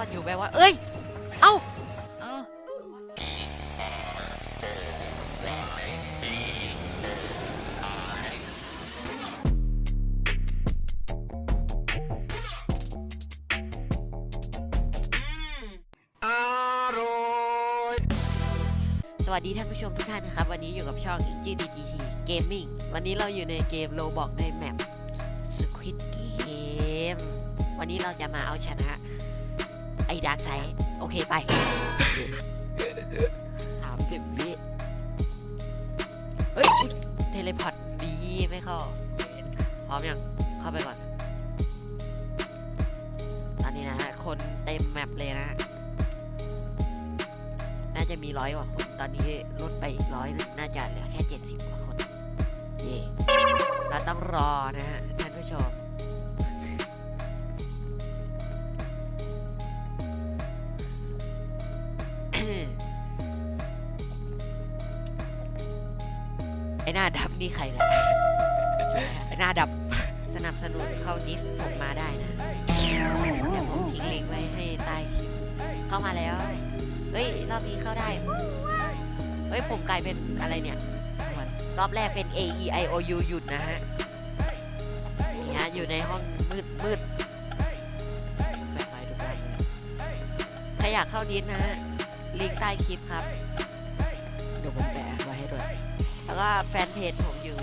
อดอยู่แปลว่า เอ้ย เอ้าเอ้าสวัสดีท่านผู้ชมทุกท่านนะครับ วันนี้อยู่กับช่อง GDGT Gaming วันนี้เราอยู่ในเกมโลบอกในแมป Squid Game วันนี้เราจะมาเอาชนะ ไอ้ดาร์กไซด์โอเคไปสามสิบวิเฮ้ยเทเลพอร์ตดีไม่เข้า พร้อมยัง เข้าไปก่อน ตอนนี้นะฮะ คนเต็มแมปเลยนะ น่าจะมีร้อยกว่าคน ตอนนี้ลดไปอีกร้อยหนึงน่าจะเหลือแค่เจ็ดสิบกว่าคน เย่เราต้องรอนะฮะ หน้าดำนี่ใครล่ะไอ้หน้าดำสนับสนุนเข้าดิสผมมาได้นะเดี๋ยวผมทิ้งลิงก์ไว้ให้ใต้คลิปเข้ามาแล้ว เฮ้ย รอบนี้เข้าได้ เฮ้ย ผมกลายเป็นอะไรเนี่ย รอบแรกเป็น A E I O U หยุดนะฮะนี่ฮะ อยู่ในห้องมืดมืดไว้ทุกอย่างเลยใครอยากเข้าดิสนะฮะลิงก์ใต้คลิปครับ เดี๋ยวผมแปะไว้ แล้วก็แฟนเพจผมอยู่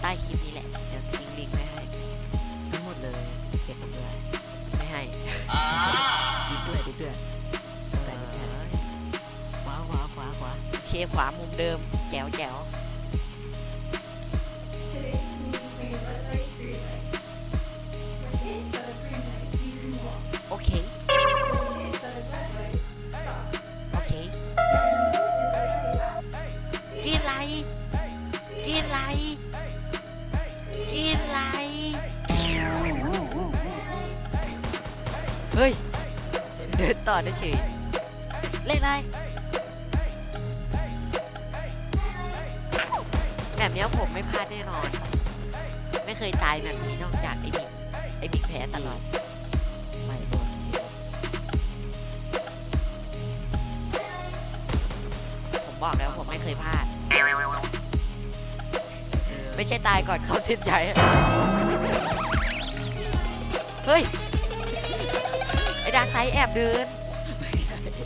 ใต้คลิปนี้แหละ เดี๋ยวทิ้งลิงก์ไว้ให้ ทั้งหมดเลยเก็บผมด้วยไม่ให้ดิดด้วยดิดด้วยเอแต่อขวาขวาขวาขวาโอเคขวามุมเดิมแจ๋วแจ๋ว เฮ้ย เดินต่อได้เฉยเล่นอะไรแบบนี้ผมไม่พลาดแน่นอน ไม่เคยตายแบบนี้นอกจากไอ้บิ๊กไอ้บิ๊กแพ้ตลอดไม่โดนผมบอกแล้วผมไม่เคยพลาด ไม่ใช่ตายก่อนเขาสิ้นใจ เฮ้ย ดาร์กไซแอบเดิน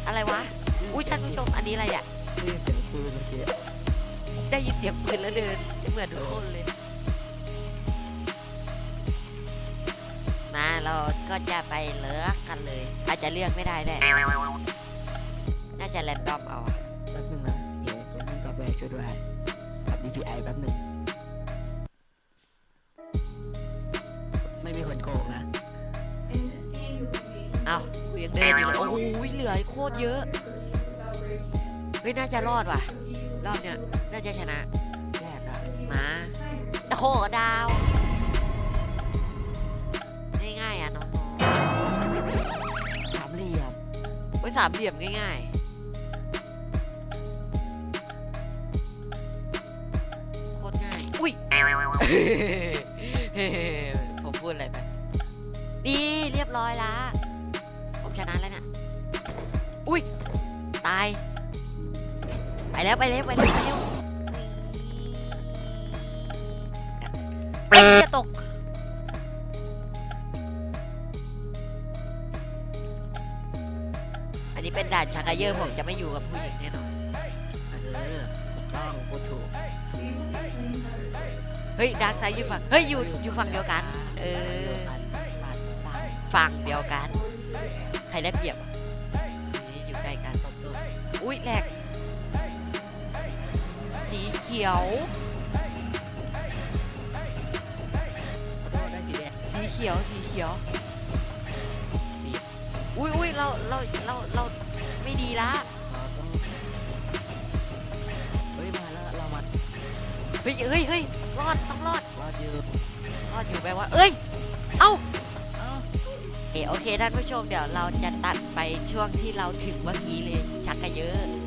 อะไรวะ อุ้ยท่านผู้ชมอันนี้อะไรอะได้ยินเสียงปืนเมื่อกี้ได้ยินเสียงปืนแล้วเดิน จะเหมือนทุกคนเลย มาเราก็จะไปเลือกกันเลย อาจจะเลือกไม่ได้แหละน่าจะแรนดอมเอาอะแป๊บนึงนะเดี๋ยวเดี๋ยวมึงกับแวร์ช่วยด้วยกับ DPI แป๊บนึง เลือโคตรเยอะ without breaking. เฮ้ย น่าจะรอดว่ะ รอบเนี้ย น่าจะชนะแรกอะมาโอ้โหดาว ง่ายๆอะน้องสามเหลี่ยมๆโอ้ยสามเหลี่ยมง่ายๆ โคตรง่าย อุ้ย ผมพูดอะไรไปนี่เรียบร้อยละ แล้วไปแล้วไปแล้วไปแล้วไอ้จะตกอันนี้เป็นด่านชักกะเยอร์ผมจะไม่อยู่กับผู้หญิงแน่นอนเออต้องพูดถูกเฮ้ยดาร์กไซด์อยู่ฝั่งเฮ้ยอยู่อยู่ฝั่งเดียวกัน เออปัดปัดฝั่งเดียวกัน ใครได้เปรียบอะนี่อยู่ใกล้กันอุ้ยแหลก ขียว ได้สีแดงสีเขียว สีเขียว สีอุ้ยอุ้ยเรา เรา เรา เราไม่ดีละเราต้องเฮ้ยมาแล้วเรามาเฮ้ยเฮ้ยเฮ้ยรอด ต้องรอด รอดยืนรอดอยู่แปลว่า เอ้ย เอ้า เอ้าเอโอเคท่านผู้ชมเดี๋ยวเราจะตัดไปช่วงที่เราถึงเมื่อกี้เลยชักกะเยอะ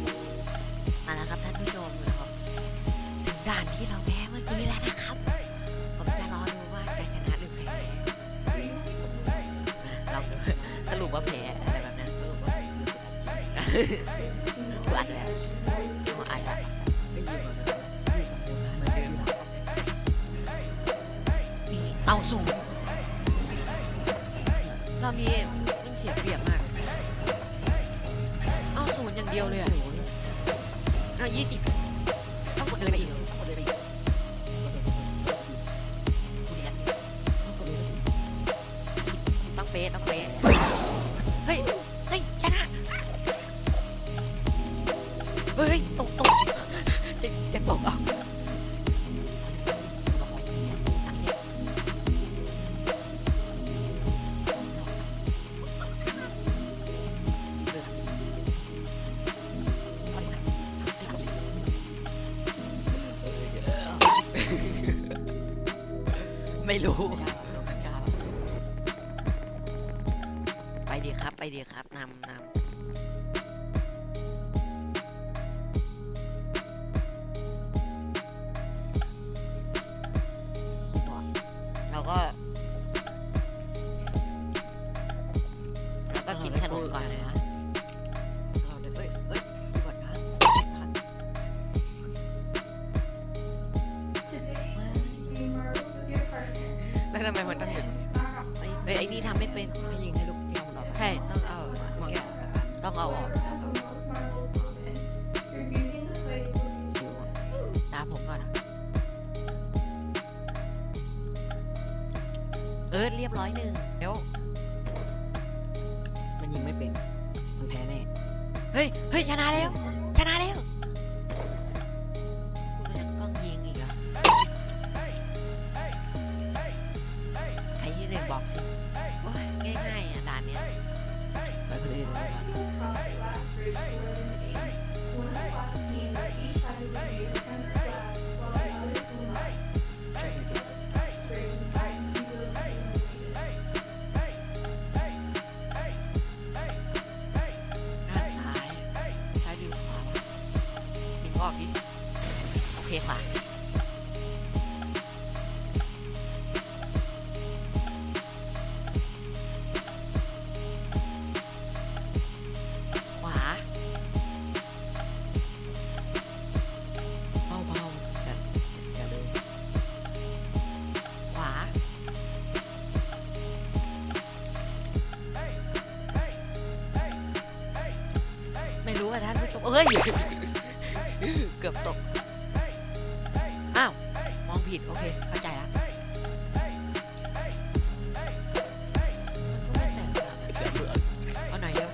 สรุปว่าแพ้อะไรแบบนั้นสรุปว่ากูอัดแล้วกูอัดแล้วไม่ยืมมาเอนเดิมเอาสูงเรามีมันเสียเปรียบมาก เอาศูนย์อย่างเดียวเลยอะเอายี่สิบ รู้ ไปดีครับไปดีครับนำนำเราก็เราก็กินขนมก่อนนะ ออเรียบร้อยหนึ่งเดี๋ยวมันยิงไม่เป็น มันแพ้แน่ เฮ้ย เฮ้ยชนะแล้ว เอ้ย เกือบตก อ้าว มองผิด โอเค เข้าใจละมันก็ไม่แตกต่างเอาหน่อยเดียว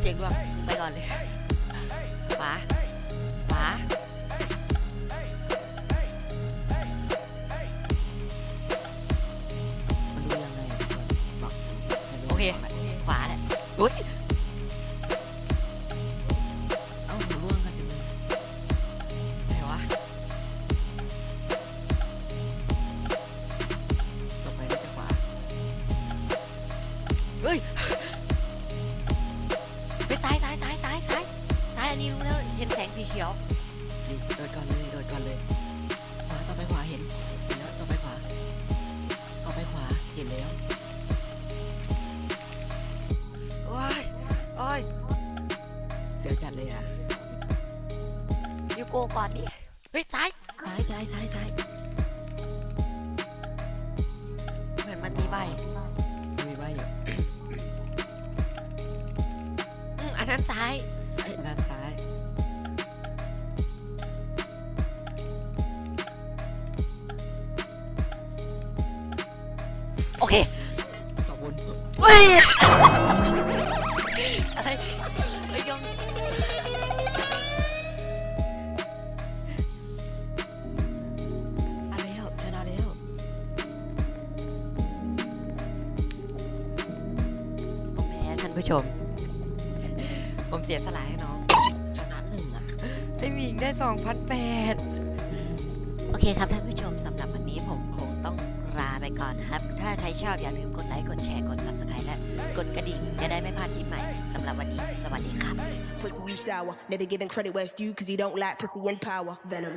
เสียงดวย ขียวนี่โดดก่อนเลยโดดก่อนเลยขวาต่อไปขวาเห็นเห็นแล้วต่อไปขวา ต่อไปขวาเห็นแล้วโอ้ยโอ้ยเดี๋ยวจัดเลยอะยูโกก่อนดิเฮ้ยซ้ายซ้ายซ้ายซ้ายซ้ายเหมือนมันมีใบ ผู้ชม ผมเสียสละให้น้องชนะหนึ่งอะไอหมิงได้2,008โอเคครับท่านผู้ชมสำหรับวันนี้ผมคงต้องลาไปก่อนนะครับ ถ้าใครชอบอย่าลืมกดไลค์ กดแชร์ กด subscribe และ กดกระดิ่งจะได้ไม่พลาดคลิปใหม่สำหรับวันนี้ สวัสดีครับ Quick, you sour. Never giving credit where it's due, cause you don't lack pussy and power. Venom.